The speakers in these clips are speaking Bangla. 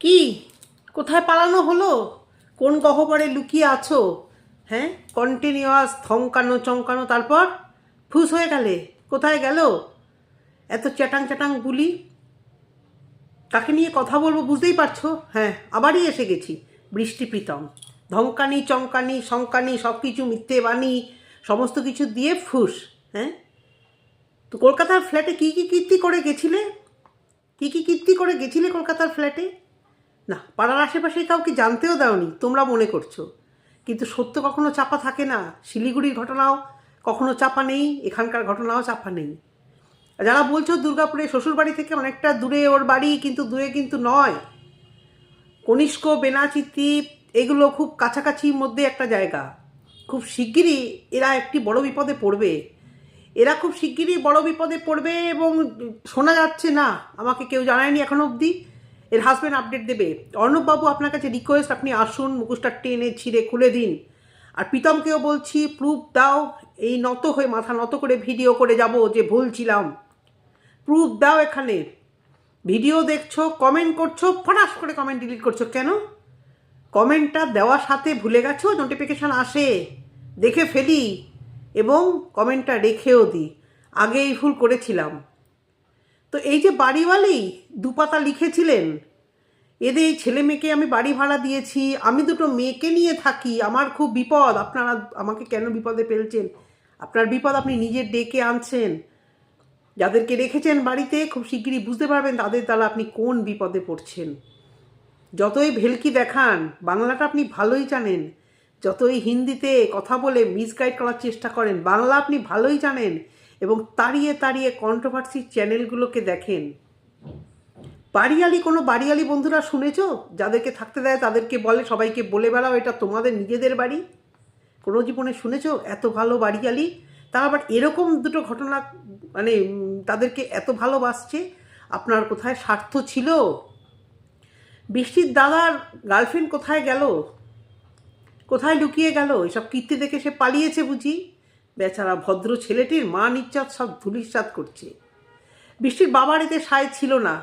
কি? কোথায় পালানো হলো? কোন গহ্বরে লুকিয়ে আছো? হ্যাঁ? কন্টিনিউয়াস থমকানো, চমকানো, তারপর? ফুস হয়ে গেলে? কোথায় গেল? এত চ্যাটাং চ্যাটাং বুলি? তাকে নিয়ে কথা বলব বুঝতেই পারছ? হ্যাঁ আবারই এসে গেছি। বৃষ্টি প্রীতম। ধমকানি, চমকানি, শঙ্কানি সব কিছু মিথ্যে বাণী, সমস্ত কিছু দিয়ে ফুস হ্যাঁ? তো কলকাতার ফ্ল্যাটে কী কী কীর্তি করে গেছিলে? কী কী কীর্তি করে গেছিলে কলকাতার ফ্ল্যাটে না, পাড়ার আশেপাশে কাউকে জানতেও দাওনি, তোমরা মনে করছ। কিন্তু সত্য কখনো চাপা থাকে না। শিলিগুড়ির ঘটনাও কখনো চাপা নেই, এখানকার ঘটনাও চাপা নেই। যারা বলছো দুর্গাপুরে শ্বশুরবাড়ি থেকে অনেকটা দূরে ওর বাড়ি, কিন্তু দূরে কিন্তু নয়। কনিষ্ক বেনাচিতি এগুলো খুব কাছাকাছির মধ্যে একটা জায়গা। খুব শিগগিরই এরা একটি বড় বিপদে পড়বে। এরা খুব শিগগিরই বড় বিপদে পড়বে এবং শোনা যাচ্ছে, না, আমাকে কেউ জানায়নি এখনও অবধি। এর হাজব্যান্ড আপডেট দেবে। অর্ণববাবু আপনার কাছে রিকোয়েস্ট আপনি আসুন, মুখোশটা টেনে ছিঁড়ে খুলে দিন। আর প্রীতমকেও বলছি প্রুফ দাও, এই নত হয়ে মাথা নত করে ভিডিও করে যাব যে ভুল ছিলাম প্রুফ দাও এখানে। ভিডিও দেখছ কমেন্ট করছ, ফটাস করে কমেন্ট ডিলিট করছ কেন? কমেন্টটা দেওয়ার সাথে ভুলে গেছো নোটিফিকেশান আসে। দেখে ফেলি এবং কমেন্টটা রেখেও দিই। আগে এই ভুল করেছিলাম। তো এই যে বাড়িওয়ালি দুপাতা লিখেছিলেন, এদের এই ছেলে মেয়েকে আমি বাড়ি ভাড়া দিয়েছি, আমি দুটো মেয়েকে নিয়ে থাকি, আমার খুব বিপদ, আপনারা আমাকে কেন বিপদে ফেলছেন? আপনার বিপদ আপনি নিজের ডেকে আনছেন। যাদেরকে রেখেছেন বাড়িতে, খুব শিগগিরই বুঝতে পারবেন তাদের দ্বারা আপনি কোন বিপদে পড়ছেন। যতই ভেলকি দেখান, বাংলাটা আপনি ভালোই জানেন। যতই হিন্দিতে কথা বলে মিসগাইড করার চেষ্টা করেন, বাংলা আপনি ভালোই জানেন। এবং তাড়িয়ে তাড়িয়ে কন্ট্রোভার্সি চ্যানেলগুলোকে দেখেন। বাড়িয়ালি, কোনো বাড়িয়ালি বন্ধুরা শুনেছো? যাদেরকে থাকতে দেয়, তাদেরকে বলে, সবাইকে বলে বেড়াও, এটা তোমাদের নিজেদের বাড়ি? কোনো জীবনে শুনেছ? এত ভালো বাড়িয়ালি? তারা আবার এরকম দুটো ঘটনা মানে তাদেরকে এত ভালোবাসছে, আপনার কোথায় স্বার্থ ছিল? বৃষ্টির দাদার গার্লফ্রেন্ড কোথায় গেল? কোথায় লুকিয়ে গেল? এসব কীর্তি দেখে সে পালিয়েছে বুঝি? বেচারা ভদ্র ছেলেটির মা নিচ্চাত সব ধুলিশ্বাত করছে। বৃষ্টির বাবার এতে সায় ছিল না।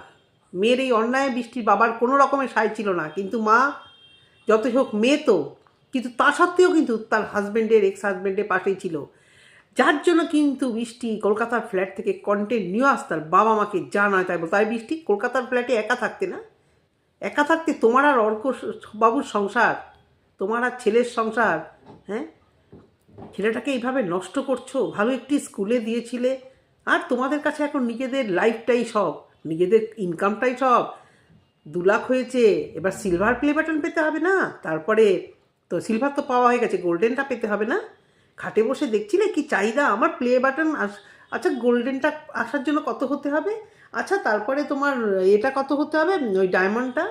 মেয়ের এই অন্যায় বৃষ্টির বাবার কোনো রকমের সায় ছিল না। কিন্তু মা, যতই হোক মেয়ে তো, কিন্তু তা সত্ত্বেও কিন্তু তার হাজব্যান্ডের এক্স হাজব্যান্ডের পাশেই ছিল। যার জন্য কিন্তু বৃষ্টি কলকাতার ফ্ল্যাট থেকে কন্টেন্ট নিয়ে আসতার বাবা মাকে জানায় তাই তাই বৃষ্টি, কলকাতার ফ্ল্যাটে একা থাকতে না? একা থাকতে তোমার আর অর্ক বাবুর সংসার, তোমার আর ছেলের সংসার হ্যাঁ? ছেলেটাকে এইভাবে নষ্ট করছ? ভালো একটি স্কুলে দিয়েছিলে। আর তোমাদের কাছে এখন নিজেদের লাইফটাই সব। নিজেদের ইনকামটাই সব। দু লাখ হয়েছে, এবার সিলভার প্লে বাটন পেতে হবে না? তারপরে তো সিলভার তো পাওয়া হয়ে গেছে গোল্ডেনটা পেতে হবে না? খাটে বসে দেখছিলে কি চাহিদা? আমার প্লে বাটন আস আচ্ছা গোল্ডেনটা আসার জন্য কত হতে হবে? আচ্ছা তারপরে তোমার এটা কত হতে হবে? ওই ডায়মন্ডটা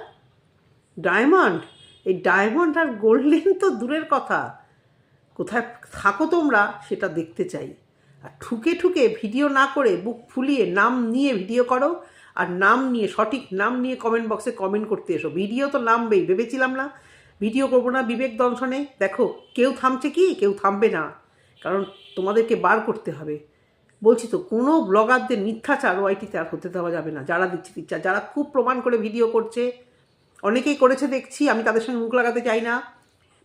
ডায়মন্ড এই ডায়মন্ড আর গোল্ডেন তো দূরের কথা। কোথায় থাকো তোমরা সেটা দেখতে চাই। আর ঠুকে ঠুকে ভিডিও না করে বুক ফুলিয়ে নাম নিয়ে ভিডিও করো আর নাম নিয়ে, সঠিক নাম নিয়ে কমেন্ট বক্সে কমেন্ট করতে এসো। ভিডিও তো নামবেই, ভেবেছিলাম না। ভিডিও করব না বিবেক দংশনে। দেখো, কেউ থামছে কি? কেউ থামবে না। কারণ তোমাদেরকে বার করতে হবে। বলছি তো, কোনো ব্লগারদের মিথ্যাচার ওয়াইটিতে আর হতে দেওয়া যাবে না। যারা দিচ্ছে দিচ্ছে। যারা খুব প্রমাণ করে ভিডিও করছে, অনেকেই করেছে দেখছি, আমি তাদের সঙ্গে মুখ লাগাতে চাই না।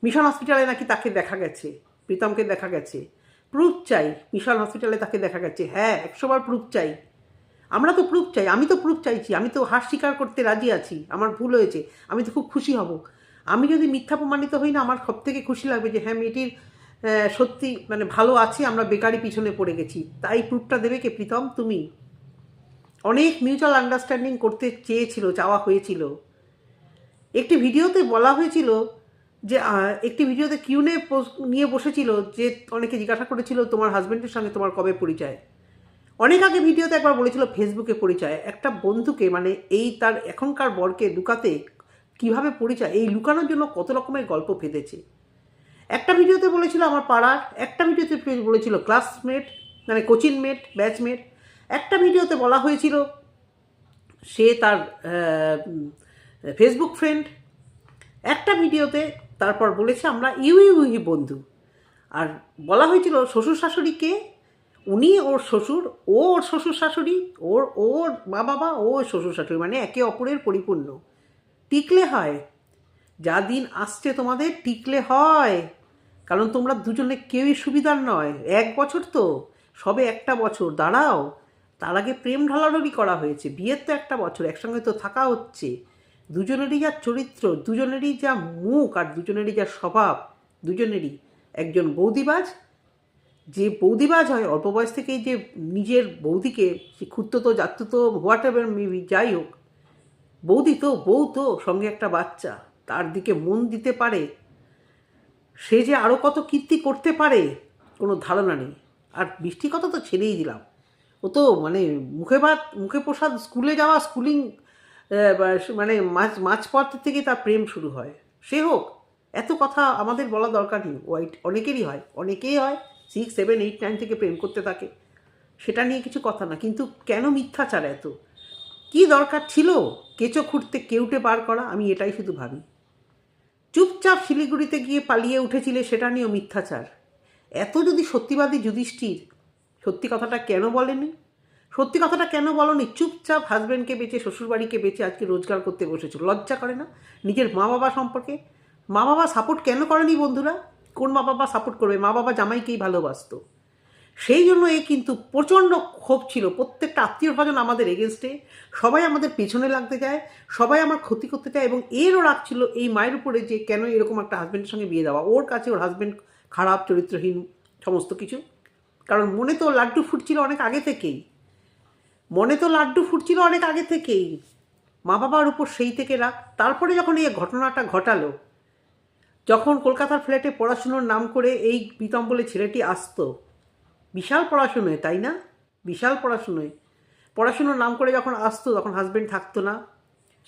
মিশন হসপিটালে নাকি তাকে দেখা গেছে, প্রীতমকে দেখা গেছে। প্রুফ চাই, মিশন হসপিটালে তাকে দেখা গেছে। হ্যাঁ একশোবার প্রুফ চাই। আমরা তো প্রুফ চাই, আমি তো প্রুফ চাইছি, আমি তো হার স্বীকার করতে রাজি আছি, আমার ভুল হয়েছে, আমি তো খুব খুশি হব। আমি যদি মিথ্যা প্রমাণিত হই না, আমার সব থেকে খুশি লাগবে যে হ্যাঁ মেয়েটির সত্যি মানে ভালো আছে, আমরা বেকারি পিছনে পড়ে গেছি। তাই প্রুফটা দেবে কে প্রীতম? তুমি। অনেক মিউচুয়াল আন্ডারস্ট্যান্ডিং করতে চেয়েছিল, চাওয়া হয়েছিল। একটি ভিডিওতে বলা হয়েছিল যে একটি ভিডিওতে কিউনে নিয়ে বসেছিল যে, অনেকে জিজ্ঞাসা করেছিল তোমার হাজব্যান্ডের সঙ্গে তোমার কবে পরিচয়? অনেক আগে ভিডিওতে একবার বলেছিল ফেসবুকে পরিচয়। একটা বন্ধুকে মানে এই তার এখনকার বরকে লুকাতে কীভাবে পরিচয়, এই লুকানোর জন্য কত রকমের গল্প ফেঁদেছে। একটা ভিডিওতে বলেছিল আমার পাড়ার, একটা ভিডিওতে বলেছিল ক্লাসমেট মানে কোচিং মেট ব্যাচমেট একটা ভিডিওতে বলা হয়েছিল সে তার ফেসবুক ফ্রেন্ড একটা ভিডিওতে তারপর বলেছে, আমরা ইউ ইউহি বন্ধু। আর বলা হয়েছিল, শ্বশুর শাশুড়িকে উনি ওর শ্বশুর, ও ওর শ্বশুর শাশুড়ি, ওর ওর মা বাবা ও শ্বশুর শাশুড়ি মানে একে অপরের পরিপূর্ণ। টিকলে হয়, যা দিন আসছে তোমাদের টিকলে হয়। কারণ তোমরা দুজনে কেউই সুবিধার নয়। এক বছর তো, সবে একটা বছর, দাঁড়াও। তার আগে প্রেম ঢালাঢালি করা হয়েছে, বিয়ের তো একটা বছর, একসঙ্গে তো থাকা হচ্ছে। দুজনেরই যা চরিত্র, দুজনেরই যা মুখ আর দুজনেরই যা স্বভাব, দুজনেরই। একজন বৌদিবাজ যে বৌদিবাজ হয়, অল্প বয়স থেকেই যে নিজের বৌদিকে সে খুঁড়তো জাততো হোয়াট এভার মেবি, যাই হোক, বৌদি তো, বউ তো সঙ্গে একটা বাচ্চা, তার দিকে মন দিতে পারে, সে যে আরও কত কীর্তি করতে পারে, কোনো ধারণা নেই। আর বৃষ্টি কথা তো ছেড়েই দিলাম। ও তো মানে মুখে ভাত, মুখে প্রসাদ, স্কুলে যাওয়া, স্কুলিং মানে মাঝ মাঝপথ থেকে তার প্রেম শুরু হয়। সে হোক, এত কথা আমাদের বলা দরকার নেই। ওয়াইট, অনেকেরই হয়। অনেকেই হয় সিক্স সেভেন এইট নাইন থেকে প্রেম করতে থাকে। সেটা নিয়ে কিছু কথা না। কিন্তু কেন মিথ্যাচার এত? কি দরকার ছিল? কেঁচো খুঁড়তে, কেউটে বার করা, আমি এটাই শুধু ভাবি। চুপচাপ শিলিগুড়িতে গিয়ে পালিয়ে উঠেছিলে, সেটা নিয়েও মিথ্যাচার এত যদি সত্যিবাদী যুধিষ্ঠির, সত্যি কথাটা কেন বলেনি? সত্যি কথাটা কেন বলনি? চুপচাপ হাজব্যান্ডকে বেঁচে, শ্বশুরবাড়িকে বেঁচে আজকে রোজগার করতে বসেছো। লজ্জা করে না? নিজের মা বাবা সম্পর্কে? মা বাবা সাপোর্ট কেন করেনি বন্ধুরা? কোন মা বাবা সাপোর্ট করবে? মা বাবা জামাইকেই ভালোবাসতো। সেই জন্য এ কিন্তু প্রচণ্ড ক্ষোভ ছিল। প্রত্যেকটা আত্মীয় স্বজন আমাদের এগেনস্টে সবাই আমাদের পেছনে লাগতে যায় সবাই আমার ক্ষতি করতে চায় এবং এরও রাগ ছিল এই মায়ের উপরে যে কেন এরকম একটা হাজব্যান্ডের সঙ্গে বিয়ে দেওয়া। ওর কাছে ওর হাজব্যান্ড খারাপ, চরিত্রহীন, সমস্ত কিছু। কারণ মনে তো লাড্ডু ফুটছিল অনেক আগে থেকেই। মনে তো লাড্ডু ফুটছিল অনেক আগে থেকেই। মা বাবার উপর সেই থেকে রাগ। তারপরে যখন এই ঘটনাটা ঘটালো, যখন কলকাতার ফ্ল্যাটে পড়াশুনোর নাম করে এই প্রীতম বলে ছেলেটি আসতো, বিশাল পড়াশুনোয়, তাই না? বিশাল পড়াশুনোয়। পড়াশুনোর নাম করে যখন আসতো, তখন হাজব্যান্ড থাকতো না।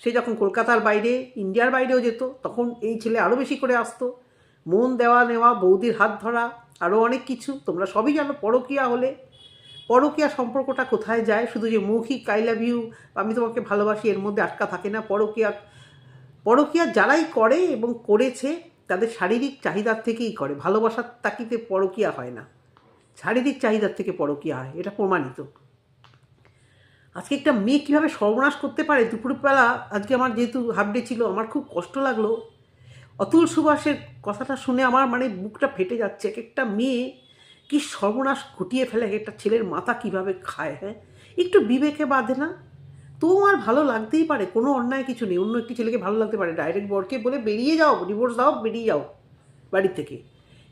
সে যখন কলকাতার বাইরে, ইন্ডিয়ার বাইরেও যেত, তখন এই ছেলে আরও বেশি করে আসতো। মন দেওয়া নেওয়া, বৌদির হাত ধরা আরও অনেক কিছু। তোমরা সবই জানো, পরকিয়া হলে পরকিয়া সম্পর্কটা কোথায় যায়? শুধু যে মৌখিক আই লাভ ইউ আমি তোমাকে ভালোবাসি, এর মধ্যে আটকা থাকে না। পরকিয়া পরকিয়া যারাই করে এবং করেছে, তাদের শারীরিক চাহিদার থেকেই করে। ভালোবাসার তাকিতে পরকিয়া হয় না। শারীরিক চাহিদার থেকে পরকিয়া হয়, এটা প্রমাণিত। আজকে একটা মেয়ে কীভাবে সর্বনাশ করতে পারে? দুপুরবেলা আজকে আমার যেহেতু হাফ ডে ছিল, আমার খুব কষ্ট লাগল। অতুল সুভাষের কথাটা শুনে আমার মানে বুকটা ফেটে যাচ্ছে। এক একটা মেয়ে কি সর্বনাশ ঘটিয়ে ফেলে একটা ছেলের মাথা কীভাবে খায় হ্যাঁ? একটু বিবেকে বাঁধে না? তোমার ভালো লাগতেই পারে, কোনো অন্যায় কিছু নেই। অন্য একটি ছেলেকে ভালো লাগতে পারে ডাইরেক্ট বরকে বলে, বেরিয়ে যাও ডিভোর্স দাও, বেরিয়ে যাও বাড়ি থেকে।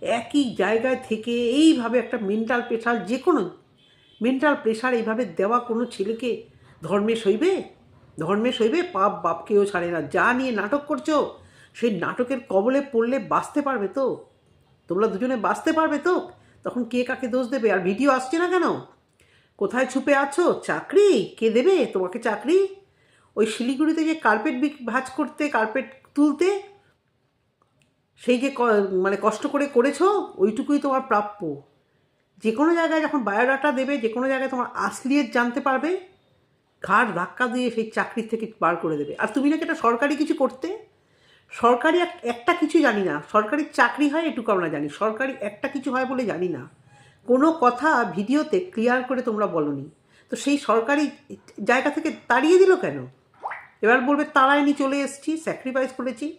একই জায়গায় থেকে এইভাবে একটা মেন্টাল প্রেশার যে কোনো মেন্টাল প্রেশার এইভাবে দেওয়া কোনো ছেলেকে, ধর্মে সইবে? ধর্মে সইবে? পাপ বাপকেও ছাড়ে না। যা নিয়ে নাটক করছ, সেই নাটকের কবলে পড়লে বাঁচতে পারবে তো? তোমরা দুজনে বাঁচতে পারবে তো? তখন কে কাকে দোষ দেবে? আর ভিডিও আসছে না কেন? কোথায় ছুপে আছো? চাকরি? কে দেবে তোমাকে চাকরি? ওই শিলিগুড়িতে যে কার্পেট ভাজ করতে কার্পেট তুলতে, সেই যে মানে কষ্ট করে করেছ, ওইটুকুই তোমার প্রাপ্য। যে কোনো জায়গায় যখন বায়োডাটা দেবে, যে কোনো জায়গায় তোমার আসলিয়ত জানতে পারবে, ঘাড় ধাক্কা দিয়ে সেই চাকরির থেকে বার করে দেবে। আর তুমি নাকি একটা সরকারি কিছু করতে? সরকারি একটা কিছু জানি না। সরকারি চাকরি হয় এটুকু আমরা জানি। সরকারি একটা কিছু হয় বলে জানি না। কোনো কথা ভিডিওতে ক্লিয়ার করে তোমরা বলনি। তো সেই সরকারি জায়গা থেকে তাড়িয়ে দিল কেন? এবার বলবে তাড়াইনি চলে এসেছি স্যাক্রিফাইস করেছি।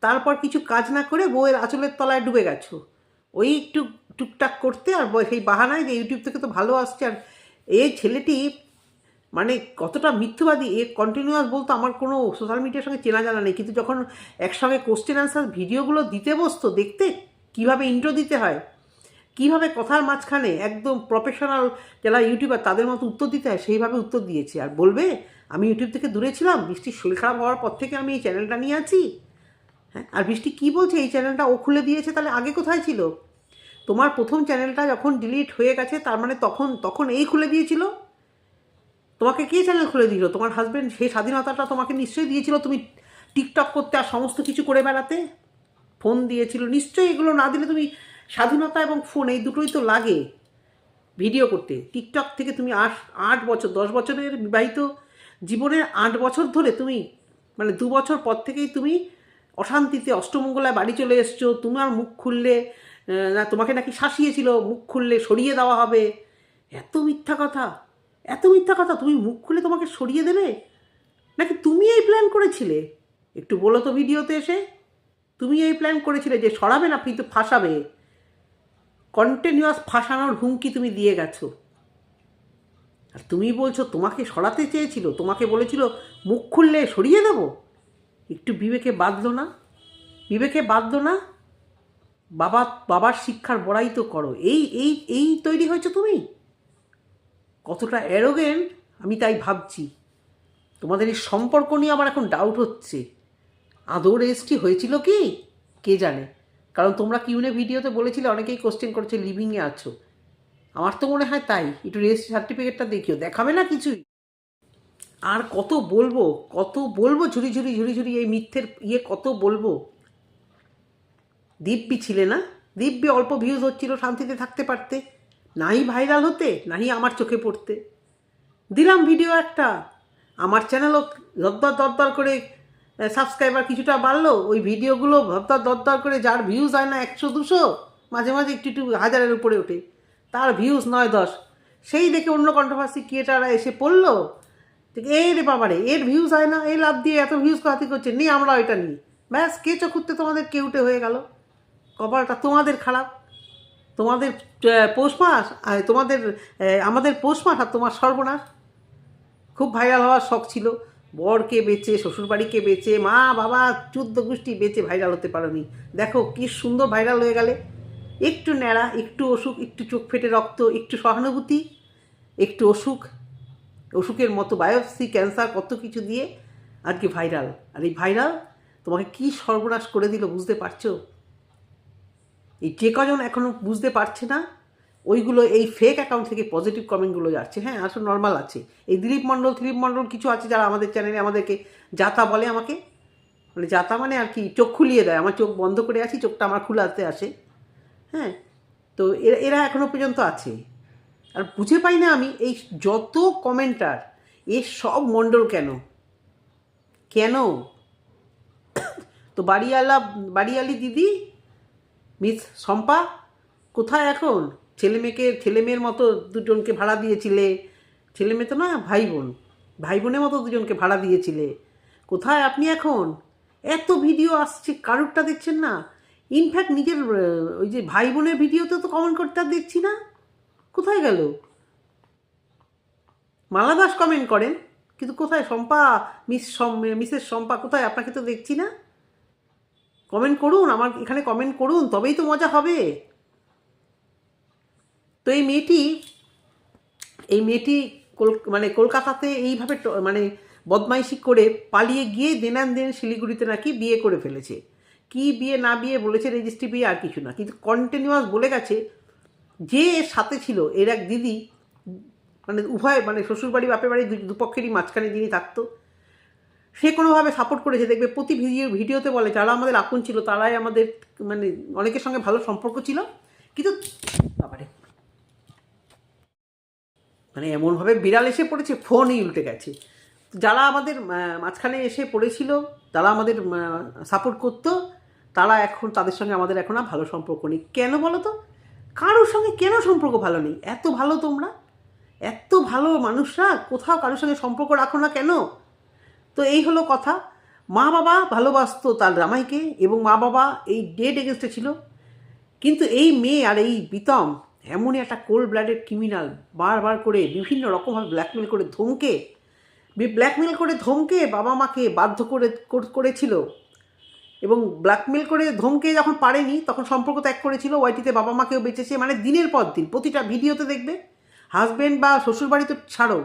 তারপর কিছু কাজ না করে বউয়ের আঁচলের তলায় ডুবে গেছো। ওই একটু টুকটাক করতে আর সেই বাহানায় যে ইউটিউব থেকে তো ভালো আসছে। আর এই ছেলেটি মানে কতটা মিথ্যবাদী, এ কন্টিনিউয়াস বলতো আমার কোনো সোশ্যাল মিডিয়ার সঙ্গে চেনা জানা নেই। কিন্তু যখন একসঙ্গে কোশ্চেন অ্যান্সার ভিডিওগুলো দিতে বসতো, দেখতে কীভাবে ইন্ট্রো দিতে হয়, কীভাবে কথার মাঝখানে একদম প্রফেশনাল যারা ইউটিউবার তাদের মতো উত্তর দিতে হয়, সেইভাবে উত্তর দিয়েছি। আর বলবে, আমি ইউটিউব থেকে দূরে ছিলাম বৃষ্টির শরীর খারাপ হওয়ার পর থেকে আমি এই চ্যানেলটা নিয়ে আছি। হ্যাঁ আর বৃষ্টি কী বলছে? এই চ্যানেলটা ও খুলে দিয়েছে, তাহলে আগে কোথায় ছিল? তোমার প্রথম চ্যানেলটা যখন ডিলিট হয়ে গেছে, তার মানে তখন তখন এই খুলে দিয়েছিল? তোমাকে কে চ্যানেল খুলে দিল? তোমার হাজব্যান্ড সেই স্বাধীনতাটা তোমাকে নিশ্চয়ই দিয়েছিল, তুমি টিকটক করতে আর সমস্ত কিছু করে বেড়াতে? ফোন দিয়েছিল। নিশ্চয়ই এগুলো না দিলে তুমি স্বাধীনতা এবং ফোন এই দুটোই তো লাগে ভিডিও করতে। টিকটক থেকে তুমি আট আট বছর, দশ বছরের বিবাহিত জীবনের আট বছর ধরে তুমি মানে দু বছর পর থেকেই তুমি অশান্তিতে অষ্টমঙ্গলায় বাড়ি চলে এসছো, তোমার মুখ খুললে না তোমাকে নাকি শাসিয়েছিল, মুখ খুললে সরিয়ে দেওয়া হবে। এত মিথ্যা কথা। এত মিথ্যা কথা, তুমি মুখ খুলে তোমাকে সরিয়ে দেবে? নাকি তুমি এই প্ল্যান করেছিলে? একটু বলো তো ভিডিওতে এসে। তুমি এই প্ল্যান করেছিলে যে সরাবে না, কিন্তু ফাঁসাবে। কন্টিনিউয়াস ফাঁসানোর হুমকি তুমি দিয়ে গেছো। আর তুমি বলছো, তোমাকে সরাতে চেয়েছিল, তোমাকে বলেছিল, মুখ খুললে সরিয়ে দেবো? একটু বিবেকে বাঁধলো না? বিবেকে বাঁধলো না? বাবা, বাবার শিক্ষার বড়াই তো করো। এই এই এই তৈরি হয়েছো তুমি? কতটা অ্যারোগেন্ট আমি তাই ভাবছি। তোমাদের এই সম্পর্ক নিয়ে আমার এখন ডাউট হচ্ছে। আদৌ রেজিস্ট্রি হয়েছিল কি? কে জানে? কারণ তোমরা কিউনে ভিডিওতে বলেছিলে, অনেকেই কোশ্চেন করেছে লিভিংয়ে আছো। আমার তো মনে হয় তাই। একটু রেজিস্ট্রি সার্টিফিকেটটা দেখিও। দেখাবে না কিছুই? আর কত বলব? কত বলব? ঝুড়ি ঝুড়ি ঝুড়ি ঝুড়ি এই মিথ্যের ইয়ে কত বলব? দিব্যি ছিলে না? দিব্যি অল্প ভিউজ হচ্ছিল শান্তিতে থাকতে পারতে। নাই ভাইরাল হতে নাই আমার চোখে পড়তে। দিলাম ভিডিও একটা। আমার চ্যানেলও দরদর দরদর করে সাবস্ক্রাইবার কিছুটা বাড়লো। ওই ভিডিওগুলো দরদর দরদর করে যার ভিউজ হয় না একশো, দুশো, মাঝে মাঝে একটু একটু হাজারের উপরে ওঠে। তার ভিউজ নয় দশ। সেই দেখে অন্য কন্ট্রোভার্সি ক্রিয়েটাররা এসে পড়ল। এই রে বাবারে, এর ভিউজ হয় না এই লাভ দিয়ে এত ভিউজ কাতি করছে নিয়ে আমরা ওইটা নিই। ব্যাস কে চকুরতে তোমাদের কেউটে হয়ে গেল। কপালটা তোমাদের খারাপ। তোমাদের পৌষ মাস তোমাদের আমাদের পৌষ মাস আর তোমার সর্বনাশ। খুব ভাইরাল হওয়ার শখ ছিল। বরকে বেচে, শ্বশুরবাড়িকে বেচে, মা, বাবা, চুদ্দ গোষ্ঠী বেচে ভাইরাল হতে পারোনি। দেখো কি সুন্দর ভাইরাল হয়ে গেলে। একটু ন্যাড়া, একটু অসুখ, একটু চোখ ফেটে রক্ত, একটু সহানুভূতি, একটু অসুখ। অসুখের মতো বায়োপসি ক্যান্সার কত কিছু দিয়ে আজকে ভাইরাল আর এই ভাইরাল তোমাকে কি সর্বনাশ করে দিল বুঝতে পারছ? এই যে কজন এখনও বুঝতে পারছে না, ওইগুলো এই ফেক অ্যাকাউন্ট থেকে পজিটিভ কমেন্টগুলো যাচ্ছে। হ্যাঁ আসলে নর্মাল আছে। এই দিলীপ মণ্ডল দিলীপ মণ্ডল কিছু আছে যারা আমাদের চ্যানেলে আমাদেরকে যাতা বলে আমাকে। মানে যাতা মানে আর কি চোখ খুলিয়ে দেয়। আমার চোখ বন্ধ করে আছি, চোখটা আমার খুলাতে আসে। হ্যাঁ তো এরা এরা এখনও পর্যন্ত আছে। আর বুঝে পাই না আমি এই যত কমেন্টার এর সব মণ্ডল কেন? কেন? তো বাড়িওয়ালা বাড়িওয়ালি দিদি মিস শম্পা, কোথায় এখন? ছেলে মেয়েকে, ছেলে মেয়ের মতো দুজনকে ভাড়া দিয়েছিলে। ছেলে মেয়ে তো না ভাই বোন ভাই বোনের মতো দুজনকে ভাড়া দিয়েছিলে। কোথায় আপনি এখন? এত ভিডিও আসছে, কারুরটা দেখছেন না? ইনফ্যাক্ট নিজের ওই যে ভাই বোনের ভিডিওতে তো কমেন্ট করতে আর দেখছি না। কোথায় গেল? মালা দাস কমেন্ট করেন, কিন্তু কোথায় শম্পা? মিস মিসেস শম্পা, কোথায়? আপনাকে তো দেখছি না। কমেন্ট করুন, আমার এখানে কমেন্ট করুন, তবেই তো মজা হবে। তো এই মেয়েটি এই মেয়েটি মানে কলকাতাতে এইভাবে মানে বদমাইশি করে পালিয়ে গিয়ে দেনান দেন শিলিগুড়িতে নাকি বিয়ে করে ফেলেছে। কি বিয়ে না বিয়ে বলেছে রেজিস্ট্রি বিয়ে আর কিছু না। কিন্তু কন্টিনিউয়াস বলে গেছে যে এর সাথে ছিল, এর এক দিদি মানে উভয় মানে শ্বশুরবাড়ি, বাপের বাড়ি দুপক্ষেরই মাঝখানে যিনি থাকতো সে কোনোভাবে সাপোর্ট করেছে। দেখবে প্রতি ভিডিও ভিডিওতে বলে, যারা আমাদের আপন ছিল, তারাই আমাদের মানে অনেকের সঙ্গে ভালো সম্পর্ক ছিল। কিন্তু বাবারে মানে এমনভাবে বিড়াল এসে পড়েছে, ফোনই উল্টে গেছে। যারা আমাদের মাঝখানে এসে পড়েছিল, যারা আমাদের সাপোর্ট করতো, তারা এখন, তাদের সঙ্গে আমাদের এখন আর ভালো সম্পর্ক নেই। কেন বলো তো? কারোর সঙ্গে কেন সম্পর্ক ভালো নেই? এত ভালো তোমরা? এত ভালো মানুষরা কোথাও কারোর সঙ্গে সম্পর্ক রাখো না কেন? তো এই হলো কথা। মা বাবা ভালোবাসতো তার রামাইকে এবং মা বাবা এই ডেড এগেনস্টে ছিল। কিন্তু এই মেয়ে আর এই বিতম এমনই একটা কোল্ড ব্লাডেড ক্রিমিনাল বারবার করে বিভিন্ন রকমভাবে ব্ল্যাকমেল করে ধমকে ব্ল্যাকমেল করে ধমকে বাবা মাকে বাধ্য করে করেছিল। এবং ব্ল্যাকমেল করে ধমকে যখন পারেনি, তখন সম্পর্ক ত্যাগ করেছিল। ওয়াইটিতে বাবা মাকেও বেঁচেছে। মানে দিনের পর দিন প্রতিটা ভিডিওতে দেখবে হাজব্যান্ড বা শ্বশুরবাড়ি তো ছাড়ো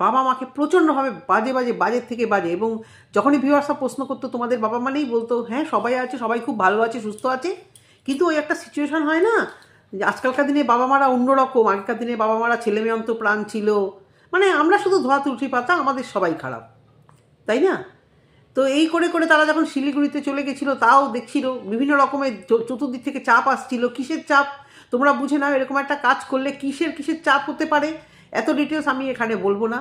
বাবা মাকে প্রচণ্ডভাবে বাজে বাজে বাজের থেকে বাজে এবং যখনই ভিউয়ার্সরা প্রশ্ন করতো, তোমাদের বাবা মানেই বলতো হ্যাঁ সবাই আছে, সবাই খুব ভালো আছে, সুস্থ আছে। কিন্তু ওই একটা সিচুয়েশন হয় না, যে আজকালকার দিনে বাবা মারা অন্যরকম আগেকার দিনে বাবা মারা ছেলে মেয়ে অন্ত প্রাণ ছিল। মানে আমরা শুধু ধোয়া তুলসী পাতা, আমাদের সবাই খারাপ, তাই না? তো এই করে করে তারা যখন শিলিগুড়িতে চলে গেছিল, তাও দেখছিল বিভিন্ন রকমের চতুর্দিক থেকে চাপ আসছিল। কিসের চাপ? তোমরা বুঝে নাও, এরকম একটা কাজ করলে কিসের কিসের চাপ হতে পারে? এত ডিটেলস আমি এখানে বলব না।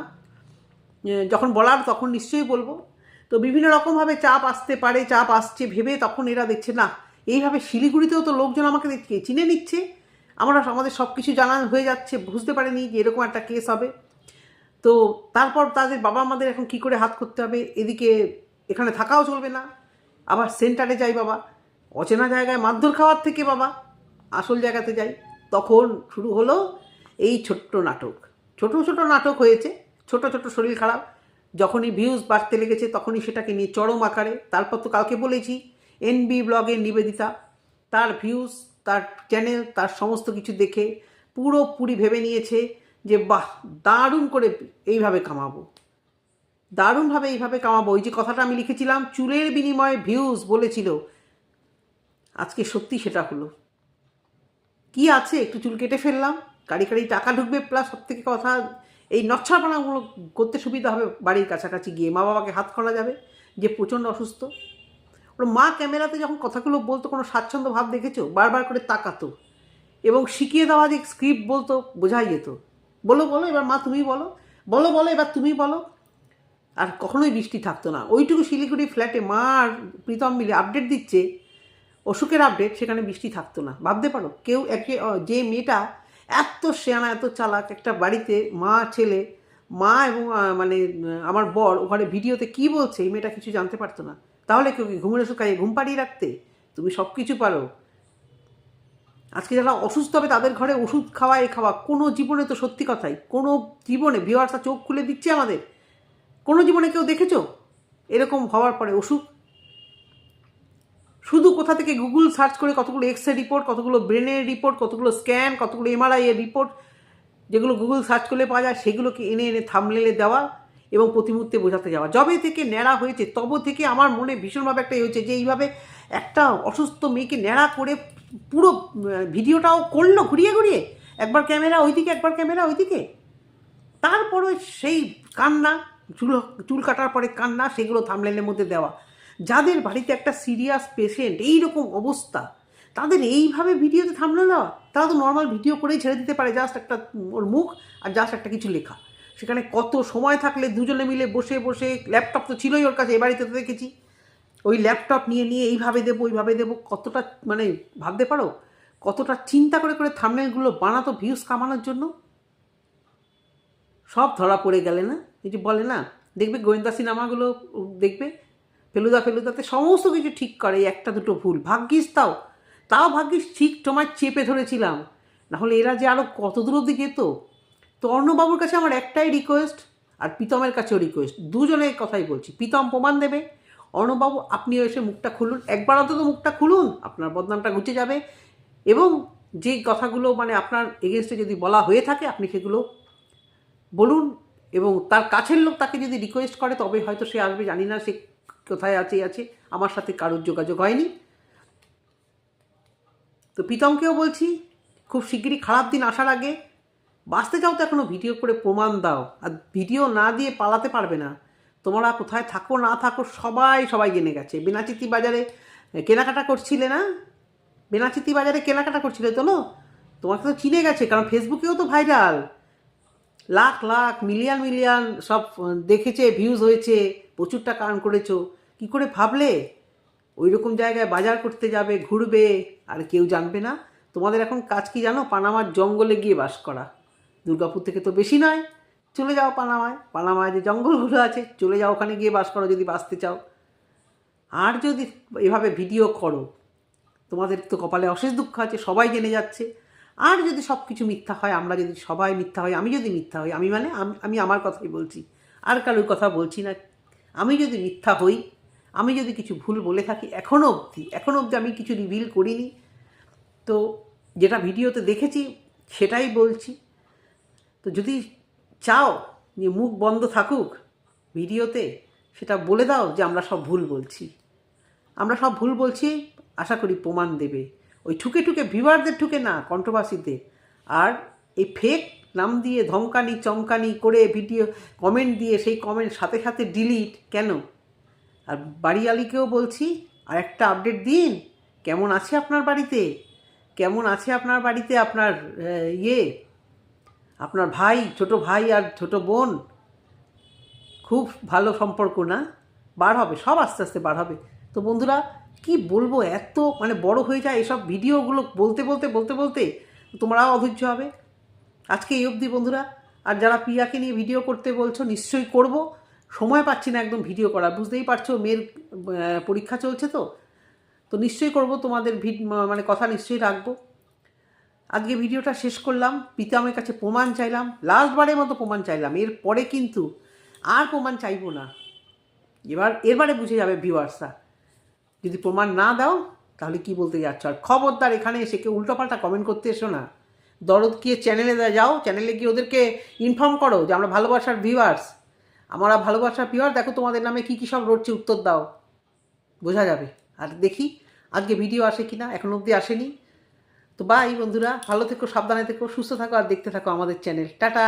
যখন বলার তখন নিশ্চয়ই বলব। তো বিভিন্ন রকমভাবে চাপ আসতে পারে, চাপ আসছে ভেবে তখন এরা দেখছে, না, এইভাবে শিলিগুড়িতেও তো লোকজন আমাকে দেখছে, চিনে নিচ্ছে। আমরা আমাদের সব কিছু জানা হয়ে যাচ্ছে, বুঝতে পারিনি যে এরকম একটা কেস হবে। তো তারপর তাদের বাবা আমাদের এখন কি করে হাত করতে হবে? এদিকে এখানে থাকাও চলবে না। আবার সেন্টারে যাই বাবা। অচেনা জায়গায় মারধর খাওয়ার থেকে বাবা, আসল জায়গাতে যাই। তখন শুরু হলো এই ছোট্ট নাটক। ছোট ছোট নাটক হয়েছে, ছোট ছোট শরীর খারাপ, যখনই ভিউজ বাড়তে লেগেছে তখনই সেটাকে নিয়ে চরম আকারে, তারপর তো কালকে বলেছি এনবি ব্লগের নিবেদিতা, তার ভিউজ তার চ্যানেল তার সমস্ত কিছু দেখে পুরোপুরি ভেবে নিয়েছে যে, বাহ, দারুণ করে এইভাবে কামাবো। দারুণভাবে এইভাবে কামাবো। ওই যে কথাটা আমি লিখেছিলাম, চুলের বিনিময়ে ভিউজ বলেছিল। আজকে সত্যি সেটা হলো। কি আছে? একটু চুল কেটে ফেললাম। কারি কারি টাকা ঢুকবে প্লাস সব থেকে কথা এই নচ্ছাপানাগুলো করতে সুবিধা হবে বাড়ির কাছাকাছি গিয়ে। মা বাবাকে হাত করা যাবে যে প্রচণ্ড অসুস্থ। ওর মা ক্যামেরাতে যখন কথাগুলো বলতো, কোনো স্বাচ্ছন্দ্য ভাব দেখেছ? বারবার করে তাকাতো। এবং শিখিয়ে দেওয়া যে স্ক্রিপ্ট বলতো, বোঝাই যেত। বলো বলো, এবার মা তুমি বলো। বলো বলো, এবার তুমি বলো। আর কখনোই বৃষ্টি থাকতো না। ওইটুকু শিলিগুড়ি ফ্ল্যাটে মা আর প্রীতম মিলে আপডেট দিচ্ছে। অসুখের আপডেট সেখানে বৃষ্টি থাকতো না। ভাবতে পারো, কেউ একে, যে মেয়েটা এত শেয়ানা এত চালাক একটা বাড়িতে মা, ছেলে, মা এবং মানে আমার বর ওখানে ভিডিওতে কি বলছে এই মেয়েটা কিছু জানতে পারতো না। তাহলে কেউ কি ঘুমের ওষুধ খাইয়ে ঘুম পাড়িয়ে রাখতে? তুমি সব কিছু পারো। আজকে যারা অসুস্থ হবে তাদের ঘরে ওষুধ খাওয়া এ খাওয়া। কোনো জীবনে তো সত্যি কথাই, কোনো জীবনে ভিওয়ার্সা চোখ খুলে দিচ্ছে আমাদের। কোনো জীবনে কেউ দেখেছ? এরকম হওয়ার পরে অসুখ শুধু কোথা থেকে গুগল সার্চ করে কতগুলো এক্স রিপোর্ট কতগুলো ব্রেনের রিপোর্ট কতগুলো স্ক্যান কতগুলো এমআরআই এর রিপোর্ট যেগুলো গুগল সার্চ করলে পাওয়া যায়, সেগুলোকে এনে এনে থামলেলে দেওয়া এবং প্রতিমূর্তে বোঝাতে যাওয়া। যবে থেকে ন্যাড়া হয়েছে, তব থেকে আমার মনে ভীষণভাবে একটা হয়েছে যে, এইভাবে একটা অসুস্থ মেয়েকে ন্যাড়া করে পুরো ভিডিওটাও করল ঘুরিয়ে ঘুরিয়ে। একবার ক্যামেরা ওইদিকে, একবার ক্যামেরা ওইদিকে। তারপরে সেই কান্না, চুল চুল কাটার পরে কান্না, সেগুলো থামলেনের মধ্যে দেওয়া। যাদের বাড়িতে একটা সিরিয়াস পেশেন্ট এইরকম অবস্থা, তাদের এইভাবে ভিডিওতে থামলে দেওয়া, তারা তো নর্মাল ভিডিও করেই ছেড়ে দিতে পারে জাস্ট একটা, ওর মুখ আর জাস্ট একটা কিছু লেখা। সেখানে কত সময় থাকলে দুজনে মিলে বসে বসে ল্যাপটপ তো ছিলই ওর কাছে, এ বাড়িতে তো দেখেছি। ওই ল্যাপটপ নিয়ে নিয়ে এইভাবে দেবো, ওইভাবে দেবো, কতটা মানে ভাবতে পারো? কতটা চিন্তা করে করে থামনেলগুলো বানাতো ভিউজ কামানোর জন্য? সব ধরা পড়ে গেলে না? এই যে বলে না, দেখবে গোয়েন্দা সিনেমাগুলো দেখবে ফেলুদা ফেলুদাতে সমস্ত কিছু ঠিক করে একটা দুটো ভুল। ভাগ্যিস তাও। তাও ভাগ্যিস ঠিক তোমায় চেপে ধরেছিলাম। নাহলে এরা যে আরও কত দূর অব্দি যেত? তো অর্ণবাবুর কাছে আমার একটাই রিকোয়েস্ট আর প্রীতমের কাছেও রিকোয়েস্ট দুজনের কথাই বলছি। প্রীতম প্রমাণ দেবে। অর্ণবাবু আপনিও এসে মুখটা খুলুন। একবার অন্তত মুখটা খুলুন। আপনার বদনামটা ঘুচে যাবে। এবং যে কথাগুলো মানে আপনার এগেনস্টে যদি বলা হয়ে থাকে, আপনি সেগুলো বলুন। এবং তার কাছের লোক তাকে যদি রিকোয়েস্ট করে, তবে হয়তো সে আসবে। জানি না সে কোথায় আছে আছে? আমার সাথে কারোর যোগাযোগ হয়নি। তো প্রীতমকেও বলছি, খুব শিগগিরই খারাপ দিন আসার আগে বাঁচতে চাও তো এখনও ভিডিও করে প্রমাণ দাও। আর ভিডিও না দিয়ে পালাতে পারবে না। তোমরা কোথায় থাকো, না থাকো, সবাই সবাই জেনে গেছে। বেনাচিতি বাজারে কেনাকাটা করছিলে না? বেনাচিতি বাজারে কেনাকাটা করছিলে তো, না? তোমাকে তো চিনে গেছে, কারণ ফেসবুকেও তো viral. Lakh lakh, million million সব দেখেছে ভিউজ হয়েছে। প্রচুর টাকা আর্ন করেছ, কি করে ভাবলে? ওই রকম জায়গায় বাজার করতে যাবে, ঘুরবে, আর কেউ জানবে না। তোমাদের এখন কাজ কি জানো? পানামার জঙ্গলে গিয়ে বাস করা। দুর্গাপুর থেকে তো বেশি নয়। চলে যাও পানামায়। পানামায় যে জঙ্গলগুলো আছে, চলে যাও ওখানে গিয়ে বাস করো যদি বাঁচতে চাও। আর যদি এভাবে ভিডিও করো, তোমাদের তো কপালে অশেষ দুঃখ আছে, সবাই জেনে যাচ্ছে। আর যদি সব কিছু মিথ্যা হয়, আমরা যদি সবাই মিথ্যা হয় আমি যদি মিথ্যা হই, আমি মানে আমি আমার কথাই বলছি। আর কারোর কথা বলছি না। আমি যদি মিথ্যা হই, আমি যদি কিছু ভুল বলে থাকি এখনও অবধি এখনও অবধি আমি কিছু রিভিল করিনি। তো যেটা ভিডিওতে দেখেছি, সেটাই বলছি। তো যদি চাও যে মুখ বন্ধ থাকুক ভিডিওতে, সেটা বলে দাও যে আমরা সব ভুল বলছি। আমরা সব ভুল বলছি, আশা করি প্রমাণ দেবে। ওই ঠুকে ঠুকে ভিউয়ারদের ঠুকে না কন্ট্রোভার্সিতে আর এই ফেক নাম দিয়ে ধমকানি, চমকানি করে ভিডিও কমেন্ট দিয়ে সেই কমেন্ট সাথে সাথে ডিলিট কেন? আর বাড়িয়ালিকেও বলছি আর একটা আপডেট দিন। কেমন আছে আপনার বাড়িতে? কেমন আছে আপনার বাড়িতে আপনার ইয়ে? আপনার ভাই, ছোট ভাই আর ছোট বোন? খুব ভালো সম্পর্ক না? বার হবে, সব আস্তে আস্তে বার হবে। তো বন্ধুরা, কি বলব, এত মানে বড় হয়ে যায় এসব ভিডিওগুলো বলতে বলতে বলতে বলতে, তোমরাও অধৈর্য হবে। আজকে এই অবধি, বন্ধুরা। আর যারা প্রিয়াকে নিয়ে ভিডিও করতে বলছো, নিশ্চয়ই করব। সময় পাচ্ছি না একদম ভিডিও করা বুঝতেই পারছ? মেয়ের পরীক্ষা চলছে তো? তো নিশ্চয়ই করব, তোমাদের মানে কথা নিশ্চয়ই রাখব। আজকে ভিডিওটা শেষ করলাম। প্রীতমের কাছে প্রমাণ চাইলাম। লাস্টবারের মতো প্রমাণ চাইলাম। এর পরে কিন্তু আর প্রমাণ চাইব না। এবার, এরবারে বুঝে যাবে ভিউয়ার্সরা। যদি প্রমাণ না দাও, তাহলে কি বলতে যাচ্ছ? আর খবরদার এখানে এসে কেউ উল্টোপাল্টা কমেন্ট করতে এসো না। দরদ গিয়ে চ্যানেলে যাও চ্যানেলে গিয়ে ওদেরকে ইনফর্ম করো যে আমরা ভালোবাসার ভিউয়ার্স আমরা ভালোবাসার ভিউয়ার দেখো তোমাদের নামে কী কী সব রটছে উত্তর দাও। বোঝা যাবে। আর দেখি, আজকে ভিডিও আসে কিনা, এখন অবধি আসেনি। তো বাই বন্ধুরা, ভালো থেকো, সাবধানে থেকো, সুস্থ থাকো, আর দেখতে থাকো আমাদের চ্যানেল টাটা!